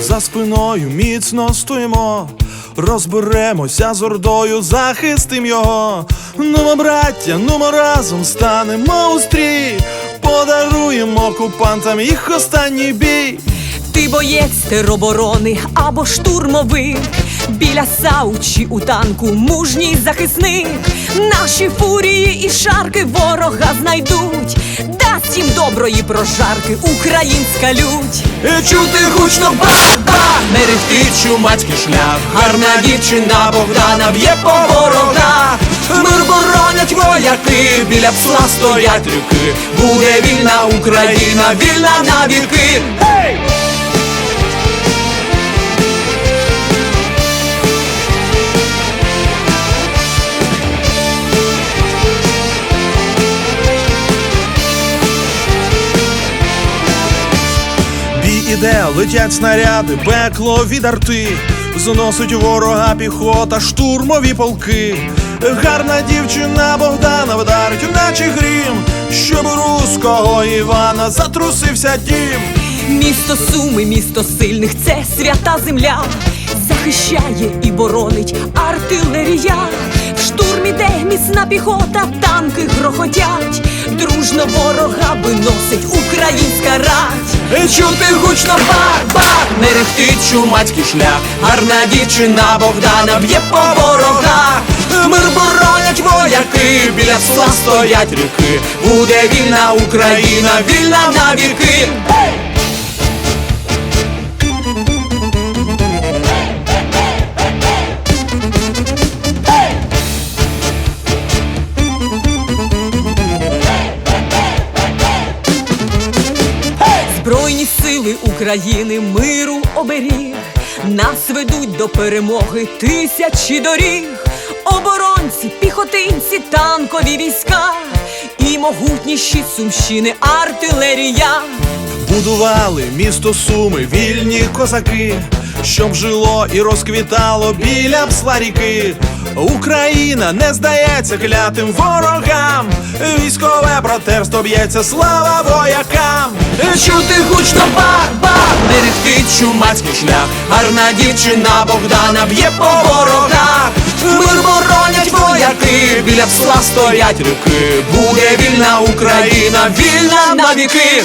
За спиною міцно стоїмо, розберемося з ордою, захистим його. Нумо, браття, нумо разом станемо у стрій, подаруємо окупантам їх останній бій. Ти боєць тероборони або штурмовик Біля саучі у танку мужній захисник. Наші фурії і шарки ворога знайдуть Дасть їм доброї прожарки українська лють Чути гучно бах-бах, мерехтить чумацький шлях. Гарна дівчина Богдана б'є по ворогах. Мир боронять вояки, біля псла стоять рюки. Буде вільна Україна, вільна на віки. Іде, летять снаряди, пекло від арти, зносить ворога піхота, штурмові полки. Гарна дівчина Богдана вдарить, наче грім, щоб руського Івана затрусився дім. Місто Суми, місто сильних, це свята земля. Захищає і боронить артилерія. В штурмі де міцна піхота, танки грохотять. Дружно ворога виносить українська рать Чути гучно бар-бар, не рехтить чумацький шлях. Гарна дівчина Богдана б'є по ворогах. Мир боронять вояки, біля села стоять ріки. Буде вільна Україна, вільна на Збройні сили України миру оберіг, нас ведуть до перемоги тисячі доріг, оборонці, піхотинці, танкові війська і могутніші сумщини артилерія. Будували місто Суми, вільні козаки, щоб жило і розквітало біля псла ріки. Україна не здається клятим ворогам. Військове братерство б'ється, слава воякам. Чути гучно бах-бах, мерехтить чумацький шлях. Гарна дівчина Богдана б'є по ворогах. Мир боронять вояки, біля псла стоять рюки. Буде вільна Україна, вільна на віки.